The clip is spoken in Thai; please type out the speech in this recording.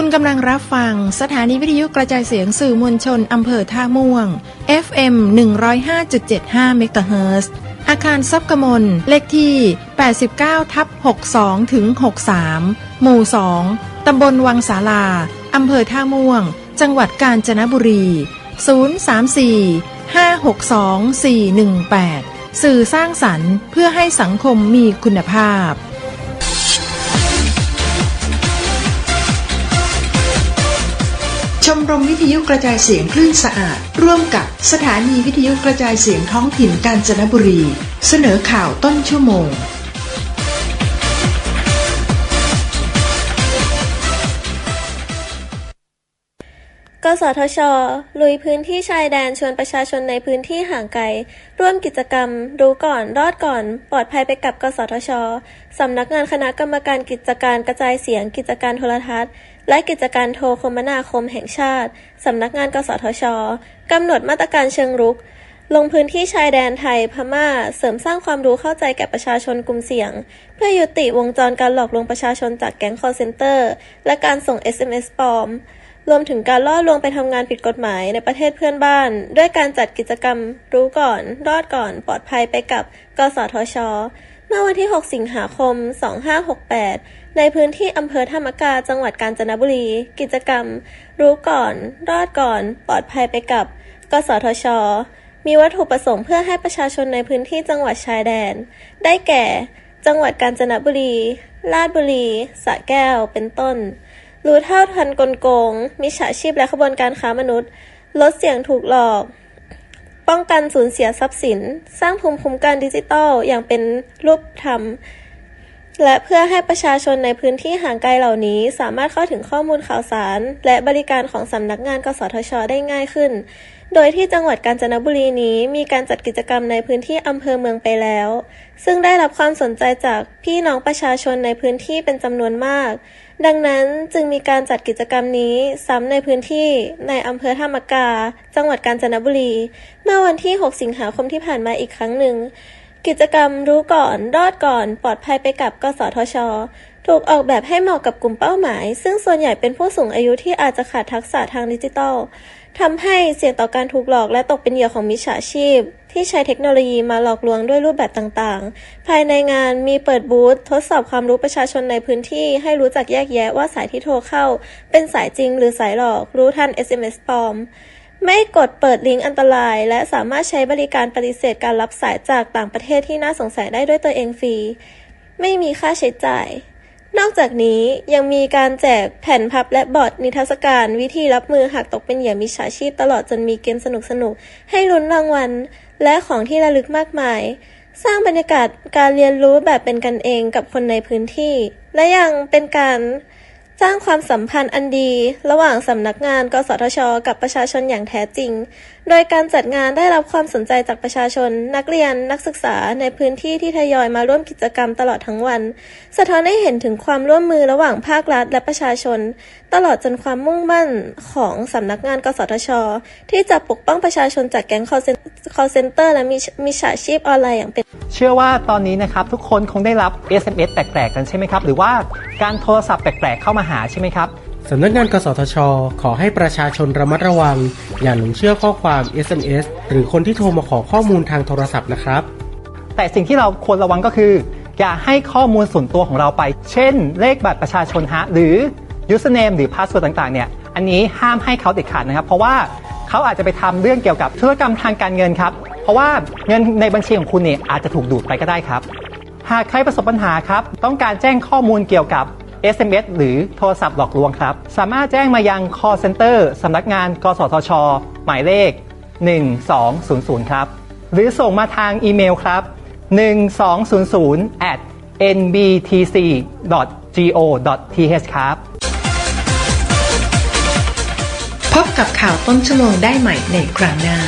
คุณกำลังรับฟังสถานีวิทยุกระจายเสียงสื่อมวลชนอำเภอท่าม่วง FM 105.75เมกะเฮิรตซ์อาคารซับกมลเลขที่ 89ทับ62ถึง63 หมู่ 2 ตำบลวังสาลา อำเภอท่าม่วง จังหวัดกาญจนบุรี 034 562 418 สื่อสร้างสรรค์เพื่อให้สังคมมีคุณภาพ ชมรมวิทยุกระจายเสียงคลื่นสะอาด ร่วมกับสถานีวิทยุกระจายเสียงท้องถิ่นกาญจนบุรี เสนอข่าวต้นชั่วโมง กสทช ลุยพื้นที่ชายแดนชวนประชาชนในพื้นที่ห่างไกล ร่วมกิจกรรม รู้ก่อนรอดก่อน ปลอดภัยไปกับ กสทช สำนักงานคณะกรรมการกิจการกระจายเสียงกิจการโทรทัศน์ และกิจการโทรคมนาคมแห่งชาติ สำนักงานกสทช กำหนดมาตรการเชิงรุก ลงพื้นที่ชายแดนไทยพม่า เสริมสร้างความรู้เข้าใจแก่ประชาชนกลุ่มเสี่ยง เพื่อยุติวงจรการหลอกลวงประชาชนจากแก๊ง call center และการส่ง SMS ปลอม รวมถึงการล่อลวงไปทำงานผิดกฎหมายในประเทศเพื่อนบ้าน ด้วยการจัดกิจกรรม รู้ก่อน รอดก่อน ปลอดภัยไปกับ กสทช เมื่อวันที่ 6 สิงหาคม 2568 ในพื้นที่อำเภอธรรมกา จังหวัดกาญจนบุรี กิจกรรม รู้ก่อน รอดก่อน ปลอดภัยไปกับ กสทช มีวัตถุประสงค์เพื่อให้ประชาชนในพื้นที่จังหวัดชายแดน ได้แก่ จังหวัดกาญจนบุรี ราชบุรี สระแก้ว เป็นต้น รู้เท่าทันกลโกง มิจฉาชีพและขบวนการค้ามนุษย์ ลดเสี่ยงถูกหลอก ป้องกันสูญเสียทรัพย์สิน สร้างภูมิคุ้มกันดิจิทัลอย่างเป็นรูปธรรม และเพื่อให้ประชาชนในพื้นที่ห่างไกลเหล่านี้สามารถเข้าถึงข้อมูลข่าวสาร และบริการของสำนักงานกสทช ได้ง่ายขึ้น โดยที่จังหวัดกาญจนบุรีนี้มีการจัดกิจกรรมในพื้นที่อำเภอเมืองไปแล้ว ซึ่งได้รับความสนใจจากพี่น้องประชาชนในพื้นที่เป็นจำนวนมาก ดังนั้นจึงมีการจัดกิจกรรมนี้ซ้ำในพื้นที่ในอำเภอท่ามกา จังหวัดกาญจนบุรี เมื่อวันที่ 6 สิงหาคมที่ผ่านมาอีกครั้งหนึ่ง กิจกรรมรู้ก่อน รอดก่อน ปลอดภัยไปกับกสทช ถูกออกแบบให้เหมาะกับกลุ่มเป้าหมาย ซึ่งส่วนใหญ่เป็นผู้สูงอายุที่อาจจะขาดทักษะทางดิจิทัลทำให้เสี่ยงต่อการถูกหลอกและตกเป็นเหยื่อของมิจฉาชีพ ที่ใช้เทคโนโลยีมาหลอกลวงด้วยรูปแบบต่างๆ ภายในงานมีเปิดบูธทดสอบความรู้ประชาชนในพื้นที่ ให้รู้จักแยกแยะว่าสายที่โทรเข้า เป็นสายจริงหรือสายหลอก รู้ทัน SMS ปลอม ไม่กดเปิดลิงก์อันตราย และสามารถใช้บริการปฏิเสธการรับสายจากต่างประเทศที่น่าสงสัยได้ด้วยตัวเองฟรี ไม่มีค่าใช้จ่าย นอกจากนี้ยังมีการแจกแผ่นพับและบอร์ดนิทรรศการ วิธีรับมือหากตกเป็นเหยื่อมิจฉาชีพตลอดจนมีเกมสนุกๆให้ลุ้นรางวัล และของที่ระลึกมากมาย สร้างบรรยากาศการเรียนรู้แบบเป็นกันเองกับคนในพื้นที่ และยังเป็นการ สร้างความสัมพันธ์อันดี ระหว่างสำนักงาน กสทช กับประชาชนอย่างแท้จริง โดยการจัดงานได้รับความสนใจจากประชาชน นักเรียน นักศึกษาในพื้นที่ที่ทยอยมาร่วมกิจกรรมตลอดทั้งวัน สะท้อนให้เห็นถึงความร่วมมือระหว่างภาครัฐและประชาชน ตลอดจนความมุ่งมั่นของสำนักงาน กสทช ที่จะปกป้องประชาชนจากแก๊ง call center และมิจฉาชีพออนไลน์อย่างเป็น เชื่อว่าตอนนี้นะครับทุกคนคงได้รับ SMS แปลกๆกันใช่ไหมครับ หรือว่าการโทรศัพท์แปลกๆเข้ามาหาใช่ไหมครับสำนักงานกสทช ขอให้ประชาชนระมัดระวัง อย่าหลงเชื่อข้อความ SMS หรือคนที่โทรมาขอข้อมูลทางโทรศัพท์นะครับ แต่สิ่งที่เราควรระวังก็คือ อย่าให้ข้อมูลส่วนตัวของเราไป เช่น เลขบัตรประชาชนฮะหรือ username หรือ password ต่างๆ เนี่ย อันนี้ห้ามให้เขาเด็ดขาดนะครับ เพราะว่าเขาอาจจะไปทำเรื่องเกี่ยวกับธุรกรรมทางการเงินครับ เพราะว่าเงินในบัญชีของคุณเนี่ยอาจจะถูกดูดไปก็ได้ครับ หากใครประสบปัญหาครับ ต้องการแจ้งข้อมูลเกี่ยวกับ SMS หรือโทรศัพท์หลอกลวงครับ สามารถแจ้งมายัง call center สำนักงาน กสทช หมายเลข 1200 ครับ หรือส่งมาทางอีเมลครับ 1200 at nbtc.go.th ครับ พบกับข่าวต้นชั่วโมงได้ใหม่ในครั้งหน้า